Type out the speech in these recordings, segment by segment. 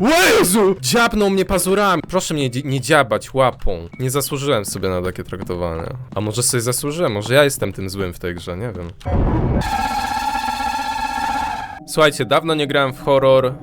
O Jezu! Dziabnął mnie pazurami. Proszę mnie dzi- nie dziabać łapą. Nie zasłużyłem sobie na takie traktowanie. A może sobie zasłużyłem? Może ja jestem tym złym w tej grze, nie wiem. Słuchajcie, dawno nie grałem w horror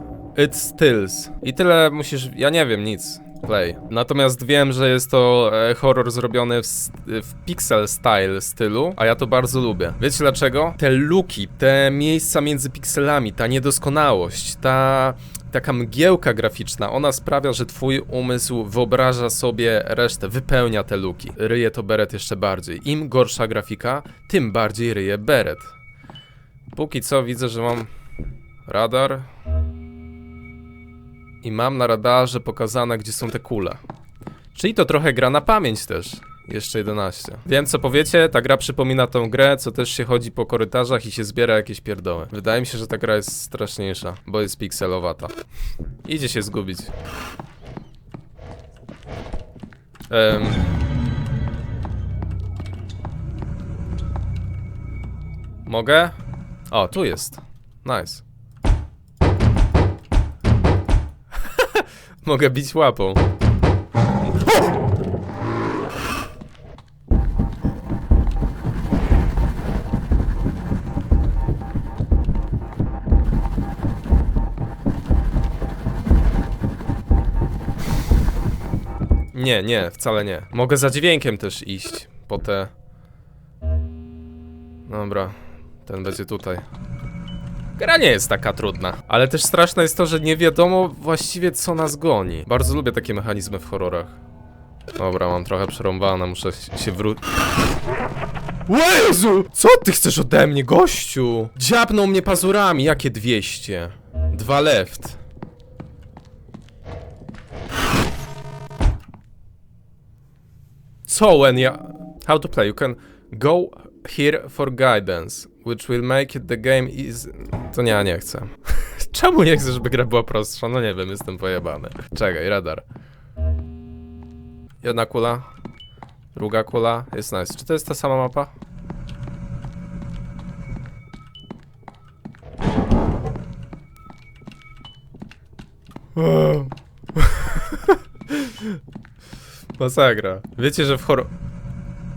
It Stills. I tyle musisz... ja nie wiem nic. Play. Natomiast wiem, że jest to e, horror zrobiony w, w pixel style stylu, a ja to bardzo lubię. Wiecie dlaczego? Te luki, te miejsca między pikselami, ta niedoskonałość, ta taka mgiełka graficzna, ona sprawia, że twój umysł wyobraża sobie resztę, wypełnia te luki. Ryje to beret jeszcze bardziej. Im gorsza grafika, tym bardziej ryje beret. Póki co widzę, że mam radar. I mam na radarze pokazane, gdzie są te kule. Czyli to trochę gra na pamięć też. Jeszcze 11. Wiem co powiecie, ta gra przypomina tą grę, co też się chodzi po korytarzach i się zbiera jakieś pierdoły. Wydaje mi się, że ta gra jest straszniejsza, bo jest pikselowata. Idzie się zgubić. Mogę? O, tu jest. Nice. Mogę bić łapą. Nie, nie, wcale nie. Mogę za dźwiękiem też iść po te... Dobra, ten będzie tutaj. Gra nie jest taka trudna, ale też straszne jest to, że nie wiadomo właściwie co nas goni. Bardzo lubię takie mechanizmy w horrorach. Dobra, mam trochę przerąbane, muszę się wrócić. Jezu! Co ty chcesz ode mnie, gościu? Dziabnął mnie pazurami, jakie 200? Dwa left. So when you... How to play? You can go here for guidance, which will make the game is... To nie, nie chcę. Czemu nie chcę, żeby gra była prostsza? No nie wiem, jestem pojebany. Czekaj, radar. Jedna kula. Druga kula. Jest nice. Czy to jest ta sama mapa? Masakra. Wiecie, że w horror...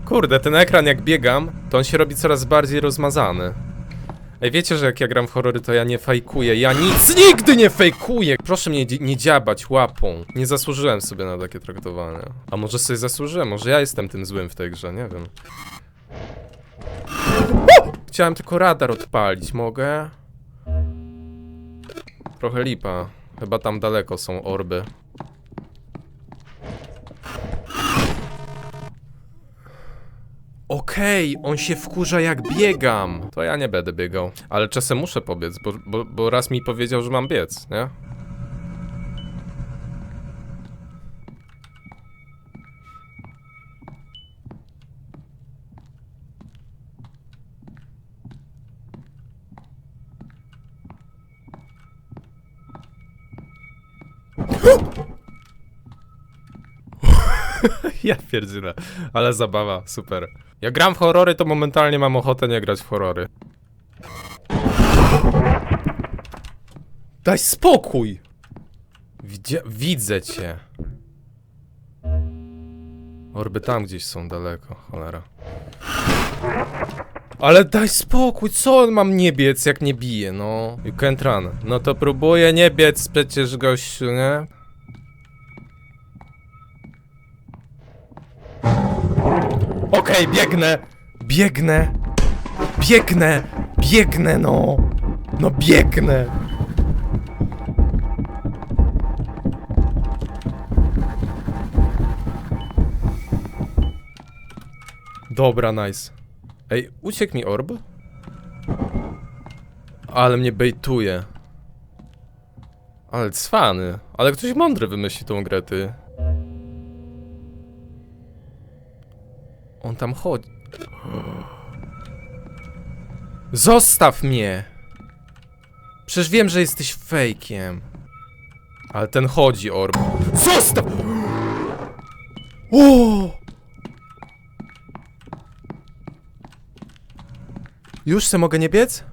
Kurde, ten ekran jak biegam, to on się robi coraz bardziej rozmazany. Ej, wiecie, że jak ja gram w horrory, to ja nie fejkuję. Ja nic nigdy nie fejkuję! Proszę mnie nie dziabać łapą. Nie zasłużyłem sobie na takie traktowanie. A może sobie zasłużyłem? Może ja jestem tym złym w tej grze, nie wiem. Chciałem tylko radar odpalić, mogę? Trochę lipa. Chyba tam daleko są orby. Okej, on się wkurza jak biegam. To ja nie będę biegał. Ale czasem muszę pobiec, bo, bo, bo raz mi powiedział, że mam biec, nie? Ja pierdzielę, ale zabawa, super. Jak gram w horrory, to momentalnie mam ochotę nie grać w horrory. Daj spokój! Widzia widzę cię. Orby tam gdzieś są daleko, cholera. Ale daj spokój, co on mam nie biec, jak nie bije, no. You can't run. No to próbuję nie biec przecież, gościu, nie? Okej, biegnę! Biegnę! Biegnę! Biegnę, no! No biegnę! Dobra, nice. Ej, uciekł mi orb? Ale mnie bejtuje. Ale cwany. Ale ktoś mądry wymyśli tą grę, ty. On tam chodzi. Zostaw mnie! Przecież wiem, że jesteś fejkiem. Ale ten chodzi, Orb. Zostaw! O! Już se mogę nie biec?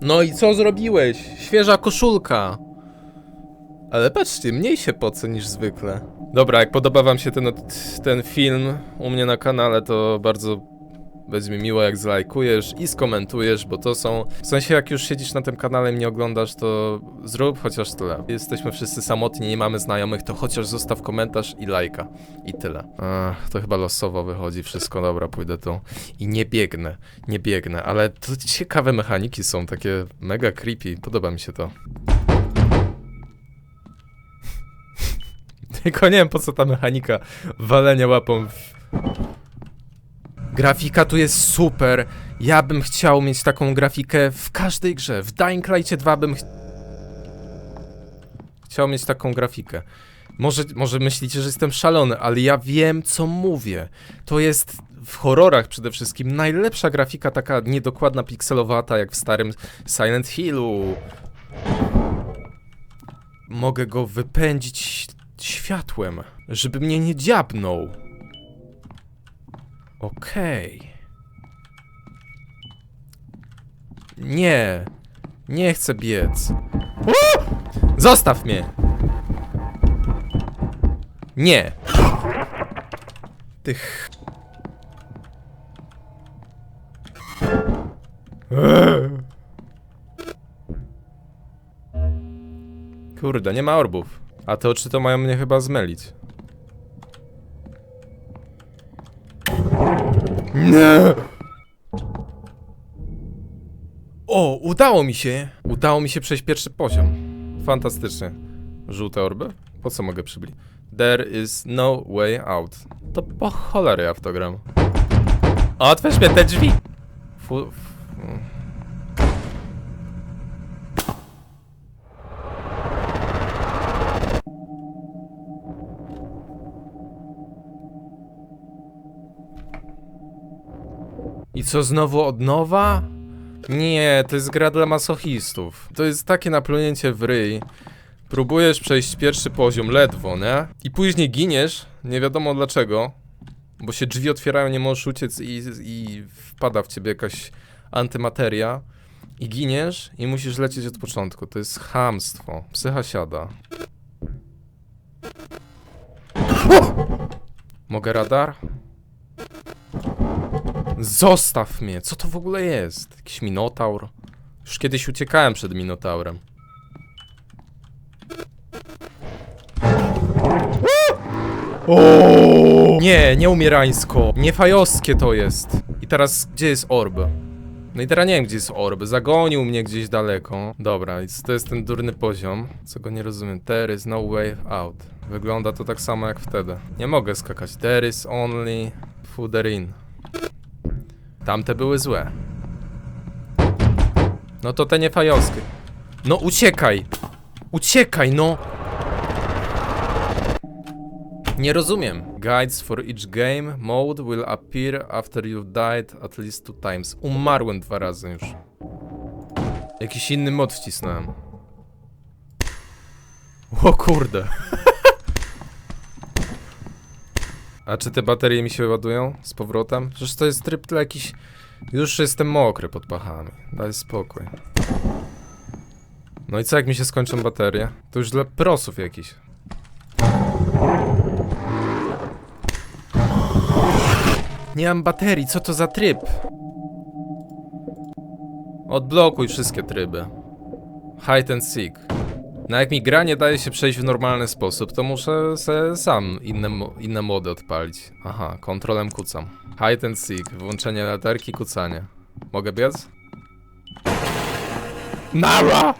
No i co zrobiłeś? Świeża koszulka. Ale patrzcie, mniej się poce niż zwykle. Dobra, jak podoba wam się ten, ten film u mnie na kanale, to bardzo będzie mi miło jak zlajkujesz i skomentujesz, bo to są... W sensie jak już siedzisz na tym kanale i mnie oglądasz, to zrób chociaż tyle. Jesteśmy wszyscy samotni, nie mamy znajomych, to chociaż zostaw komentarz i lajka. I tyle. Ach, to chyba losowo wychodzi wszystko, dobra, pójdę tu. I nie biegnę, nie biegnę, ale to ciekawe mechaniki są, takie mega creepy, podoba mi się to. Tylko nie wiem po co ta mechanika walenia łapą w... Grafika tu jest super. Ja bym chciał mieć taką grafikę w każdej grze. W Dying Light 2 bym ch... chciał mieć taką grafikę. Może, może myślicie, że jestem szalony, ale ja wiem, co mówię. To jest w horrorach przede wszystkim najlepsza grafika, taka niedokładna, pikselowata, jak w starym Silent Hillu. Mogę go wypędzić światłem, żeby mnie nie dziabnął. Okej. Nie. Nie chcę biec. Zostaw mnie! Nie. Tych. Kurde, nie ma orbów. A te oczy to mają mnie chyba zmylić. Nie! O, udało mi się! Udało mi się przejść pierwszy poziom. Fantastycznie. Żółte orby? Po co mogę przybliżyć? There is no way out. To po cholery ja w to gram. Otwórz mnie te drzwi! Fu... f- I co znowu od nowa? Nie, to jest gra dla masochistów. To jest takie naplunięcie w ryj. Próbujesz przejść pierwszy poziom ledwo, nie? I później giniesz, nie wiadomo dlaczego, bo się drzwi otwierają, nie możesz uciec i, i wpada w ciebie jakaś antymateria. I giniesz i musisz lecieć od początku. To jest chamstwo. Psycha siada. Mogę radar? Zostaw mnie! Co to w ogóle jest? Jakiś minotaur? Już kiedyś uciekałem przed minotaurem. O! Nie, nie umierańsko. Nie fajowskie to jest. I teraz gdzie jest orb? No i teraz nie wiem gdzie jest orb. Zagonił mnie gdzieś daleko. Dobra, więc to jest ten durny poziom. Co go nie rozumiem. There is no way out. Wygląda to tak samo jak wtedy. Nie mogę skakać. There is only further in. Tamte były złe. No to te niefajowskie. No uciekaj! Uciekaj, no! Nie rozumiem. Guides for each game mode will appear after you've died at least two times. Umarłem dwa razy już. Jakiś inny mod wcisnąłem. O kurde. A czy te baterie mi się ładują z powrotem? Przecież to jest tryb dla jakiś... Już jestem mokry pod pachami. Daj spokój. No i co jak mi się skończą baterie? To już dla prosów jakiś. Nie mam baterii, co to za tryb? Odblokuj wszystkie tryby. Hide and seek. No jak mi gra nie daje się przejść w normalny sposób, to muszę se sam inne, inne mody odpalić. Aha, kontrolem kucam. Hide and seek, włączenie latarki, kucanie. Mogę biec? Nara!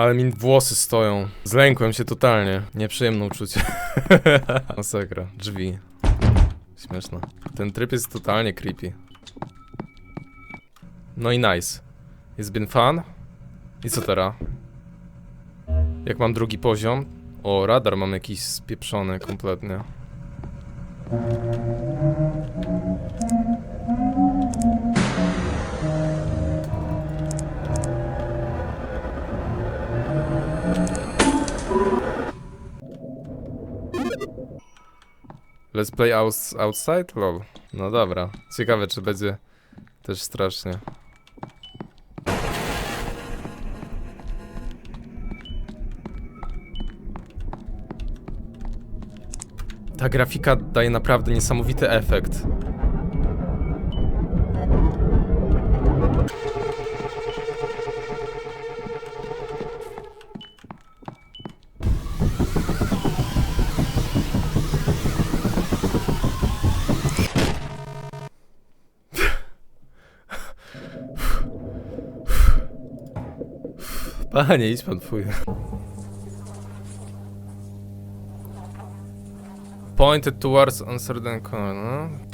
Ale mi włosy stoją. Zlękłem się totalnie. Nieprzyjemne uczucie. Masakra. Drzwi. Śmieszne. Ten tryb jest totalnie creepy. No i nice. It's been fun. I co teraz? Jak mam drugi poziom? O, radar mam jakiś spieprzony kompletnie. Let's play outs outside? Lol. No dobra. Ciekawe, czy będzie też strasznie. Ta grafika daje naprawdę niesamowity efekt. Panie, idź pan twój. Pointed towards uncertain corner.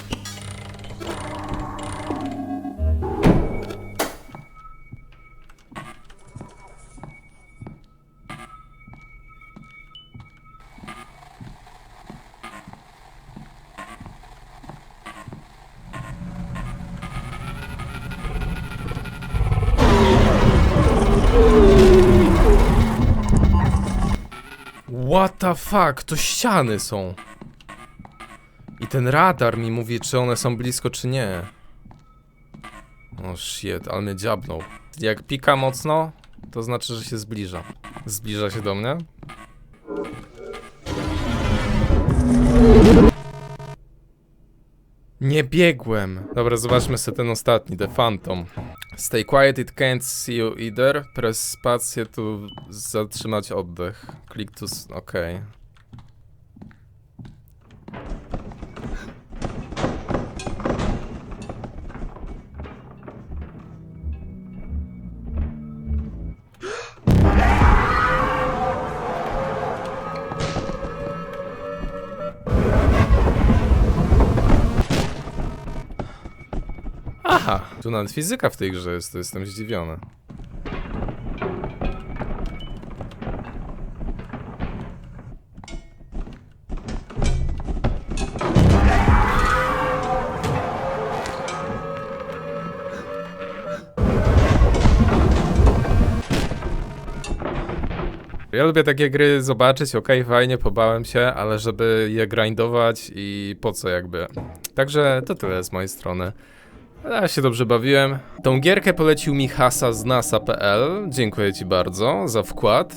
What the fuck? To ściany są. I ten radar mi mówi, czy one są blisko, czy nie. O shit, ale mnie dziabnął. Jak pika mocno, to znaczy, że się zbliża. Zbliża się do mnie? Nie biegłem. Dobra, zobaczmy sobie ten ostatni, The Phantom. Stay quiet, it can't see you either. Press spację tu zatrzymać oddech. Click to... okej. Aha, tu nawet fizyka w tej grze jest, to jestem zdziwiony. Ja lubię takie gry zobaczyć, okej, fajnie, pobałem się, ale żeby je grindować i po co jakby. Także to tyle z mojej strony. Ja się dobrze bawiłem. Tą gierkę polecił mi Hasa z nasa.pl. Dziękuję ci bardzo za wkład.